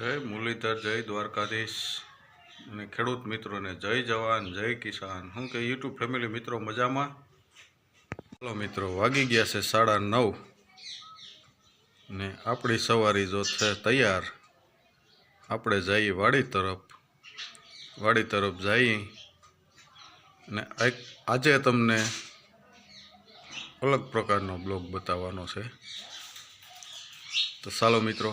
જય મુરલીધર, જય દ્વારકાધીશ. અને ખેડૂત મિત્રોને જય જવાન, જય કિસાન. હું કે યુટ્યુબ ફેમિલી મિત્રો મજામાં? ચાલો મિત્રો, વાગી ગયા છે સાડા નવ. ને આપણી સવારી જો છે તૈયાર, આપણે જઈએ વાડી તરફ વાડી તરફ જઈએ ને આજે તમને અલગ પ્રકારનો બ્લોગ બતાવવાનો છે. તો ચાલો મિત્રો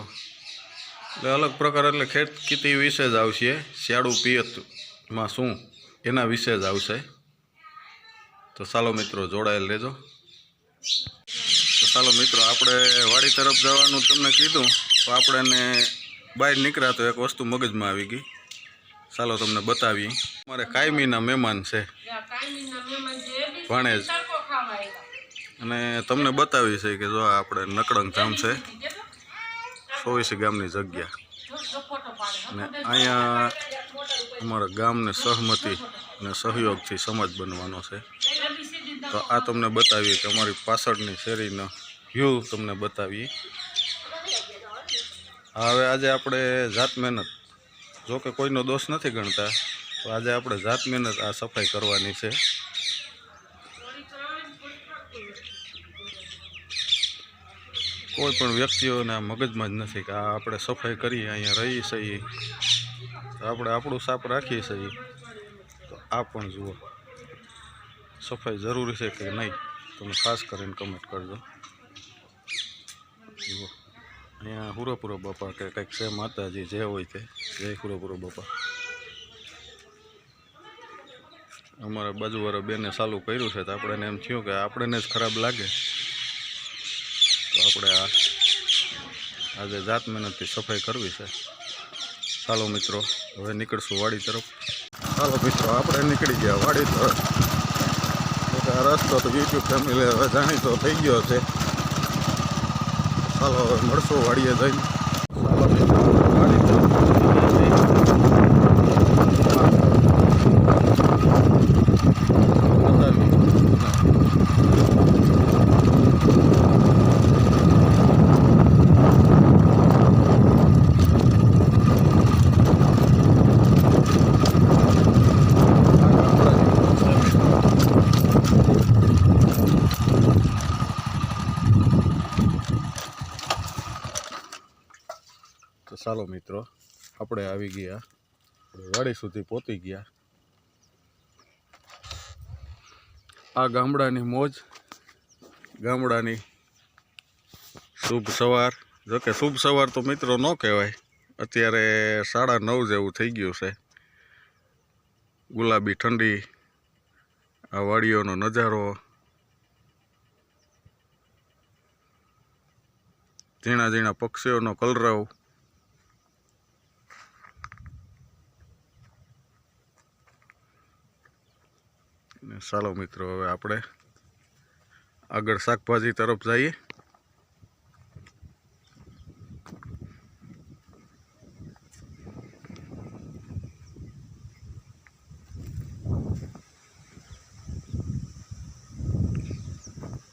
એટલે અલગ પ્રકાર એટલે ખેત ખેતી વિશે જ આવશે. શિયાળુ પિયતમાં શું એના વિશે જ આવશે. તો ચાલો મિત્રો જોડાયેલ રહેજો. તો ચાલો મિત્રો આપણે વાડી તરફ જવાનું તમને કીધું. તો આપણે એને બહાર નીકળ્યા તો એક વસ્તુ મગજમાં આવી ગઈ. ચાલો તમને બતાવીએ. અમારે કાયમીના મહેમાન છે. ભાણેજ. અને તમને બતાવી છે કે જો આપણે નકળંગ ધામ છે. ચોવીસી ગામની જગ્યા. ને અહીંયા અમારા ગામને સહમતી અને સહયોગથી સમાજ બનવાનો છે. તો આ તમને બતાવીએ કે અમારી પાછળની શેરીનો વ્યૂ તમને બતાવીએ. હવે આજે આપણે જાત મહેનત. જો કે કોઈનો દોષ નથી ગણતા, તો આજે આપણે જાત મહેનત આ સફાઈ કરવાની છે. કોઈ પણ વ્યક્તિઓના મગજમાં જ નથી કે આ આપણે સફાઈ કરીએ, અહીંયા રહી છીએ. આપણે આપણું સાફ રાખીએ છીએ. તો આ પણ જુઓ. સફાઈ જરૂરી છે કે નહીં? તમે ખાસ કરીને કમેન્ટ કરજો. જુઓ. અહીંયા હુરોપુરો બાપા કે કંઈક છે, માતાજી જે હોય તે. જય હુરોપુરો બાપા. અમારા બાજુવાળા બેને ચાલુ કર્યું છે, તો આપણે એને એમ થયું કે આપણને જ ખરાબ લાગે. તો આપણે આ આજે જાત મહેનતથી સફાઈ કરવી છે. ચાલો મિત્રો, હવે નીકળશું વાડી તરફ. ચાલો મિત્રો, આપણે નીકળી ગયા વાડી તરફ. આ રસ્તો તો યુટ્યુબ ફેમિલી હવે જાણીતો થઈ ગયો છે. ચાલો હવે મળશું વાડીએ જઈને. ચાલો મિત્રો, વાડી તરફ બતાવીએ તો ચાલો મિત્રો, આપણે આવી ગયા. વાડી સુધી પહોંચી ગયા. આ ગામડાની મોજ, ગામડાની શુભ સવાર. જોકે શુભ સવાર તો મિત્રો ન કહેવાય. અત્યારે સાડા નવ જેવું થઈ ગયું છે. ગુલાબી ઠંડી, આ વાડીઓનો નજારો. ઝીણા ઝીણા પક્ષીઓનો કલરવ. ને ચાલો મિત્રો, હવે આપણે આગળ શાકભાજી તરફ જઈએ.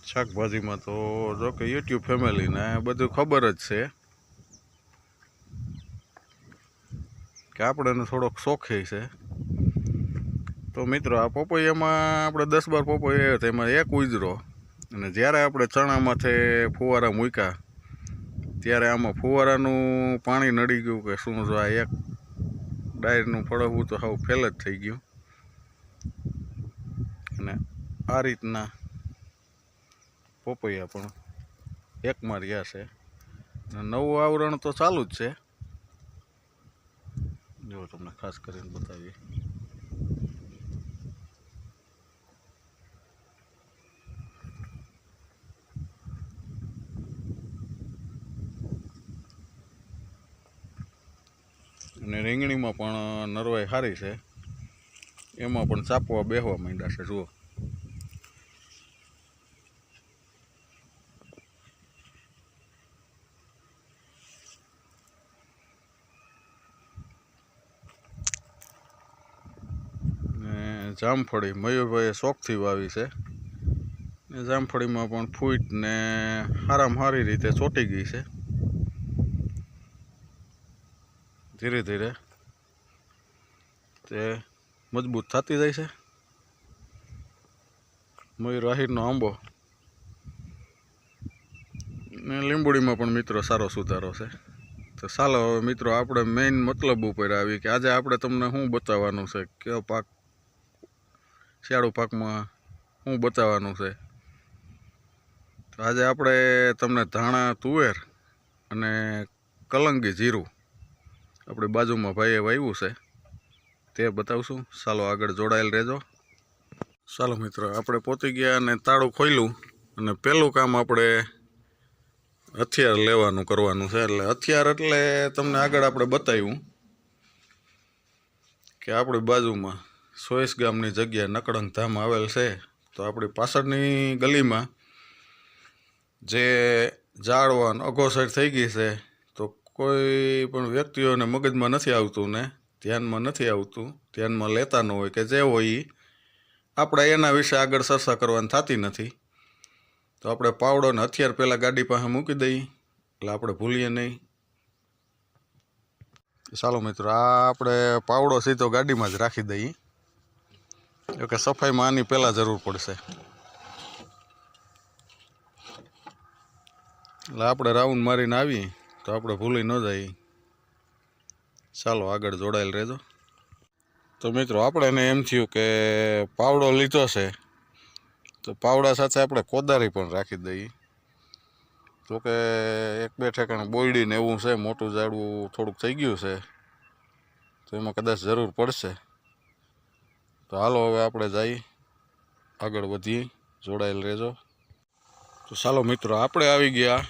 શાકભાજીમાં તો જો કે યુટ્યુબ ફેમિલીને બધું ખબર જ છે કે આપણને થોડોક શોખે છે. તો મિત્રો, આ પોપૈયામાં આપણે દસ બાર પોપૈયા હતા. એમાં એક ઉજરો. અને જ્યારે આપણે ચણામાંથી ફુવારા મૂક્યા, ત્યારે આમાં ફુવારાનું પાણી નડી ગયું કે શું જો આ એક ડાયરનું ફળવવું તો સાવ ફેલ જ થઈ ગયું. અને આ રીતના પપૈયા પણ એકમાં રહ્યા છે. નવું આવરણ તો ચાલુ જ છે. જો તમને ખાસ કરીને બતાવીએ. અને રીંગણીમાં પણ નરવાઈ સારી છે. એમાં પણ ચાપવા બેહવા માંડ્યા છે, જુઓ. જામફળી મયુરભાઈએ શોખથી વાવી છે. જામફળીમાં પણ ફૂટ ને સારામાં સારી રીતે ચોંટી ગઈ છે. ધીરે ધીરે તે મજબૂત થતી જાય છે. મયુર આહિરનો આંબો ને લીંબુડીમાં પણ મિત્રો સારો સુધારો છે. તો ચાલો હવે મિત્રો આપણે મેઇન મતલબ ઉપર આવી કે આજે આપણે તમને શું બતાવવાનું છે? કયો પાક? શિયાળુ પાકમાં શું બતાવવાનું છે? તો આજે આપણે તમને ધાણા, તુવેર અને કલંગી જીરું આપણી બાજુમાં ભાઈએ વાવ્યું છે. તે બતાવશું. ચાલો આગળ જોડાયેલ રહેજો. ચાલો મિત્રો, આપણે પહોંચી ગયા અને તાળું ખોલ્યું અને પહેલું કામ આપણે હથિયાર લેવાનું કરવાનું છે. એટલે હથિયાર એટલે તમને આગળ આપણે બતાવ્યું કે આપણી બાજુમાં સોયસ ગામની જગ્યા નકળંગ ધામ આવેલ છે. તો આપણી પાછળની ગલીમાં જે ઝાડવાન અઘોસર થઈ ગઈ છે કોઈ પણ વ્યક્તિઓને મગજમાં નથી આવતું ને, ધ્યાનમાં નથી આવતું, ધ્યાનમાં લેતા ન હોય કે જે હોય એ આપણે એના વિશે આગળ ચર્ચા કરવાની થતી નથી. તો આપણે પાવડો ને હથિયાર પહેલાં ગાડી પાસે મૂકી દઈએ, એટલે આપણે ભૂલીએ નહીં. ચાલો મિત્રો, આ આપણે પાવડો સીધો ગાડીમાં જ રાખી દઈએ. જોકે સફાઈમાં આની પહેલાં જરૂર પડશે. એટલે આપણે રાઉન્ડ મારીને આવીએ. તો આપણે ભૂલી ન જઈએ ચાલો, આગળ જોડાયેલ રહેજો. તો મિત્રો, આપણે એને એમ થયું કે પાવડો લીધો છે. તો પાવડા સાથે આપણે કોદારી પણ રાખી દઈએ. તો કે એક બે ઠેકાણે બોયડીને એવું છે, મોટું ઝાડવું થોડુંક થઈ ગયું છે. તો એમાં કદાચ જરૂર પડશે. તો હાલો, હવે આપણે જઈએ. આગળ વધીએ. જોડાયેલ રહેજો. તો ચાલો મિત્રો, આપણે આવી ગયા.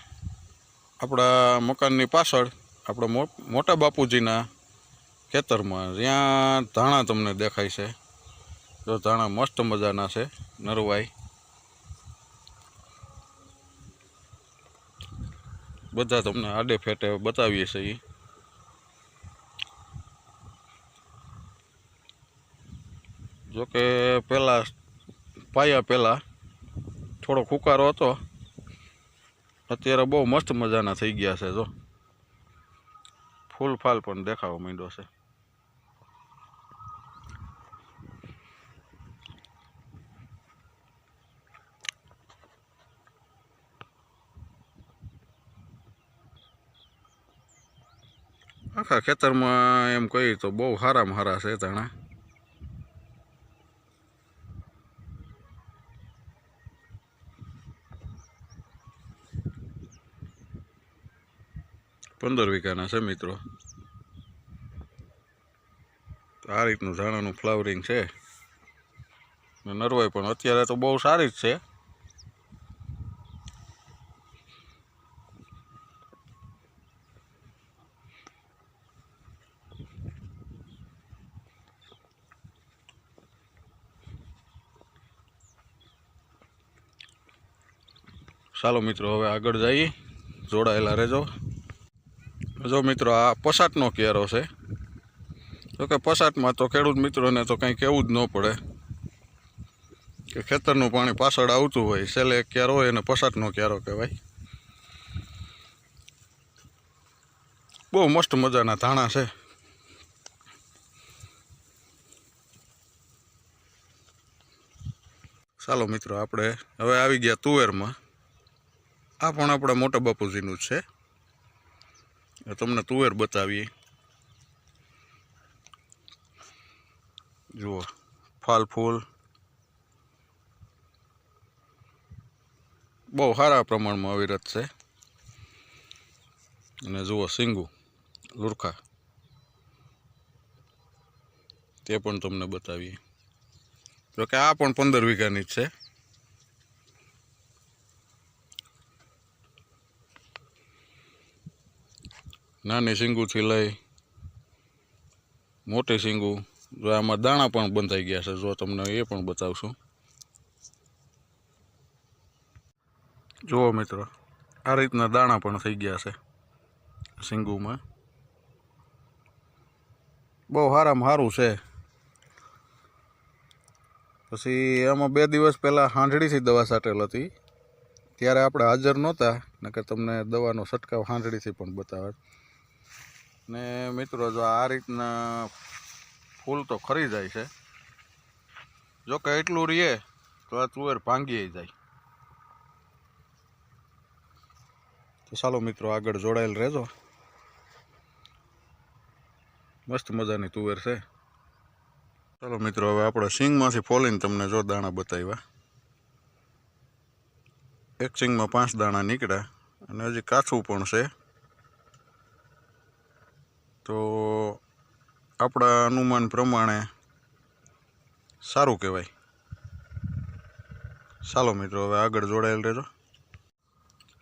આપણા મકાનની પાછળ, આપણા મોટા બાપુજીના ખેતરમાં જ્યાં ધાણા તમને દેખાય છે. જો ધાણા મસ્ત મજાના છે, નરવાઈ. બધા તમને આડે ફેટે બતાવીએ છીએ. જોકે પહેલાં પાયા પહેલાં થોડો ફુકારો હતો. અત્યારે બહુ મસ્ત મજાના થઈ ગયા છે, જો. ફૂલ ફાલ પણ દેખાવા માંડ્યો છે. આખા ખેતરમાં એમ કહીએ તો બહુ સારામાં સારા છે, ધાણા. પંદર વીઘાના છે મિત્રો. આ રીતનું ધાણાનું ફ્લાવરિંગ છે. ને નરવાઈ પણ અત્યારે તો બહુ સારી જ છે. ચાલો મિત્રો, હવે આગળ જઈએ. જોડાયેલા રહેજો. જો મિત્રો, આ પસાટનો ક્યારો છે. તો કે પસાટમાં તો ખેડૂત મિત્રોને તો કંઈ કહેવું જ ન પડે. કે ખેતરનું પાણી પાછળ આવતું હોય, છેલ્લે એક ક્યારો હોય, એને પસાટનો ક્યારો કહેવાય. બહુ મસ્ત મજાના ધાણા છે. ચાલો મિત્રો, આપણે હવે આવી ગયા તુવેરમાં. આ પણ આપણા મોટા બાપુજીનું જ છે. તમને તુવેર બતાવીએ. જુઓ, ફાલ ફૂલ. બહુ સારા પ્રમાણમાં અવિરત છે. અને જુઓ, સિંગુ, લુરખા. તે પણ તમને બતાવીએ. જોકે આ પણ પંદર વીઘાની જ છે. નાની સિંગુથી લઈ મોટી સિંગુ જો આમાં દાણા પણ બંધાઈ ગયા છે, જો તમને એ પણ બતાવશું. જુઓ મિત્રો, આ રીતના દાણા પણ થઈ ગયા છે સિંગુમાં બહુ સારામાં સારું છે. પછી એમાં બે દિવસ પહેલાં હાંડળીથી દવા સાટેલ હતી. ત્યારે આપણે હાજર નહોતા, નકર તમને દવાનો છંટકાવ હાંડળીથી પણ બતાવે. ને મિત્રો, જો આ રીતના ફૂલ તો ખરી જાય છે. જો કે એટલું રહીએ તો આ તુવેર ભાંગી જાય. તો ચાલો મિત્રો, આગળ જોડાયેલ રહેજો. મસ્ત મજાની તુવેર છે. ચાલો મિત્રો, હવે આપણે સિંગમાંથી ફોલીને તમને જો દાણા બતાવ્યા. એક સિંગમાં પાંચ દાણા નીકળ્યા અને હજી કાચું પણ છે. તો આપણા અનુમાન પ્રમાણે સારું કહેવાય. ચાલો મિત્રો, હવે આગળ જોડાયેલ રહેજો.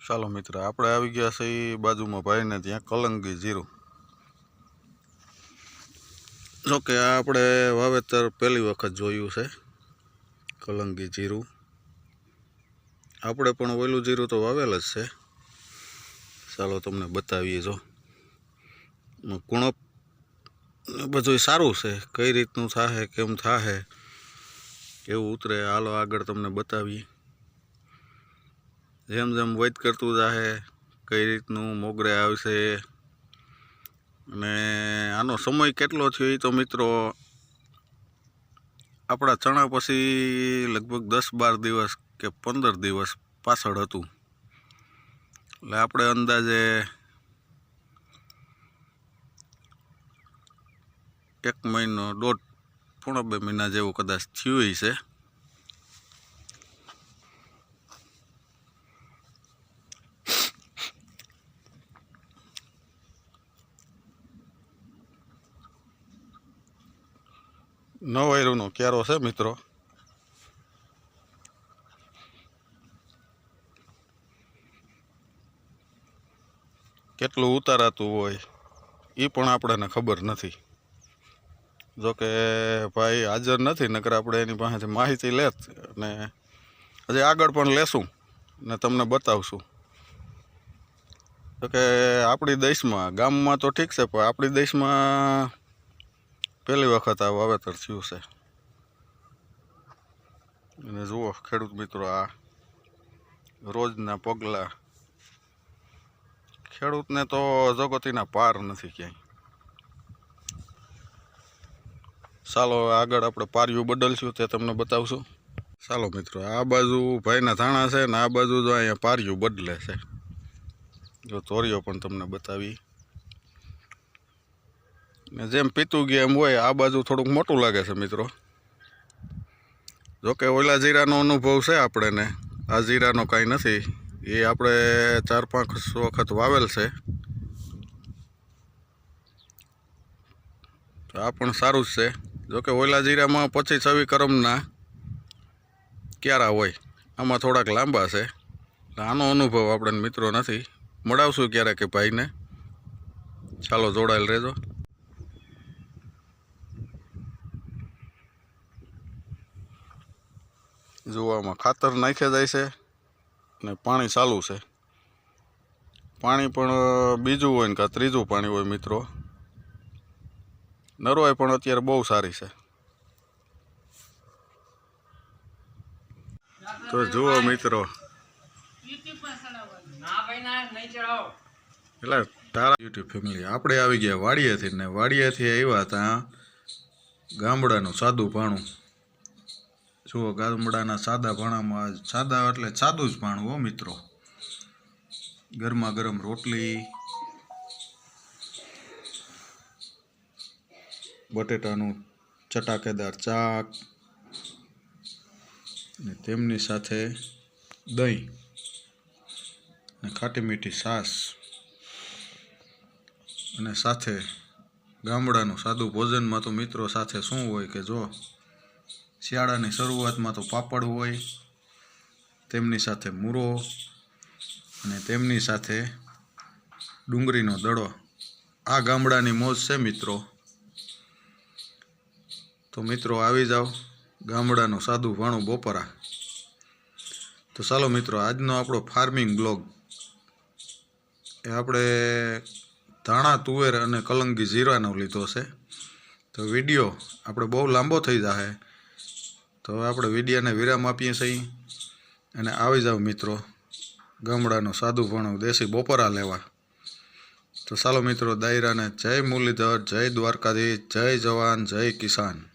ચાલો મિત્ર, આપણે આવી ગયા છે એ બાજુમાં ભાઈને ત્યાં કલંગી જીરું. જોકે આ આપણે વાવેતર પહેલી વખત જોયું છે, કલંગી જીરું. આપણે પણ ઓયલું જીરું તો વાવેલ જ છે. ચાલો તમને બતાવીએ જો. કુણપ બધું સારું છે. કઈ રીતનું થાશે કેમ થાશે એવું ઉતરે, હાલો આગળ તમને બતાવીએ. જેમ જેમ વૈદ કરતું જાહે, કઈ રીતનું મોગરે આવશે. અને આનો સમય કેટલો થયો એ તો મિત્રો આપણા ચણા પછી લગભગ દસ બાર દિવસ કે પંદર દિવસ પાછળ હતું. એટલે આપણે અંદાજે એક મહિનો દોઢ, પોણા બે મહિના જેવું કદાચ થયું છે નવાયરોનો ક્યારો છે મિત્રો. કેટલું ઉતારાતું હોય એ પણ આપણને ખબર નથી. જોકે ભાઈ હાજર નથી, નકર આપણે એની પાસેથી માહિતી લેત અને હજી આગળ પણ લેશું ને તમને બતાવશું. જોકે આપણી દેશમાં, ગામમાં તો ઠીક છે, પણ આપણી દેશમાં પહેલી વખત આ વાવેતર થયું છે. અને જુઓ, ખેડૂત મિત્રો, આ રોજના પગલાં. ખેડૂતને તો જગતીના પાર નથી ક્યાંય. ચાલો આગળ આપણે પારિયું બદલશું તે તમને બતાવશું. ચાલો મિત્રો, આ બાજુ ભાઈના ધાણા છે ને આ બાજુ જો અહીંયા પારિયું બદલે છે. જો તોરિયો પણ તમને બતાવી. ને જેમ પીતું ગયા એમ હોય, આ બાજુ થોડુંક મોટું લાગે છે મિત્રો. જોકે ઓલા જીરાનો અનુભવ છે આપણેને. આ જીરાનો કાંઈ નથી. એ આપણે ચાર પાંચ વખત વાવેલ છે. તો આ પણ સારું જ છે. જોકે ઓલા જીરામાં પચીસ છવ્વીસ કરમના ક્યારા હોય, આમાં થોડાક લાંબા છે. આનો અનુભવ આપણને મિત્રો નથી. મળાવશું ક્યારેક કે ભાઈને. ચાલો જોડાયેલ રહેજો. જોવામાં ખાતર નાખે જાય છે ને પાણી ચાલુ છે. પાણી પણ બીજું હોય ને કાં ત્રીજું પાણી હોય મિત્રો. નરોય પણ અત્યારે બહુ સારી છે. તો જુઓ મિત્રો. એટલે તારા યુટ્યુબ ફેમિલી આપણે આવી ગયા વાડિયાથી ને વાડિયાથી આવ્યા ત્યાં ગામડાનું સાદું ભાણું. જુઓ ગામડાના સાદા ભાણામાં સાદા એટલે સાદું જ ભાણું હો મિત્રો. ગરમા ગરમ રોટલી બટેટાનું ચટાકેદાર ચાક ને તેમની સાથે દહીં ને ખાટી મીઠી સાસ અને સાથે ગામડાનું સાદું ભોજનમાં તો મિત્રો સાથે શું હોય કે જો શિયાળાની શરૂઆતમાં તો પાપડ હોય, તેમની સાથે મૂરો અને તેમની સાથે ડુંગળીનો દડો. આ ગામડાની મોજ છે મિત્રો. તો મિત્રો આવી જાઓ. ગામડાનું સાદું ભાણું બપોરા. તો ચાલો મિત્રો, આજનો આપણો ફાર્મિંગ બ્લોગ એ આપણે ધાણા, તુવેર અને કલંગી જીરાનો લીધો છે. તો વીડિયો આપણે બહુ લાંબો થઈ જશે તો આપણે વિડીયાને વિરામ આપીએ છીએ. અને આવી જાઓ મિત્રો, ગામડાનું સાદું ભણું દેશી બપોરા લેવા. તો ચાલો મિત્રો, દાયરાને જય મુરલીધર, જય દ્વારકાધીશ, જય જવાન, જય કિસાન.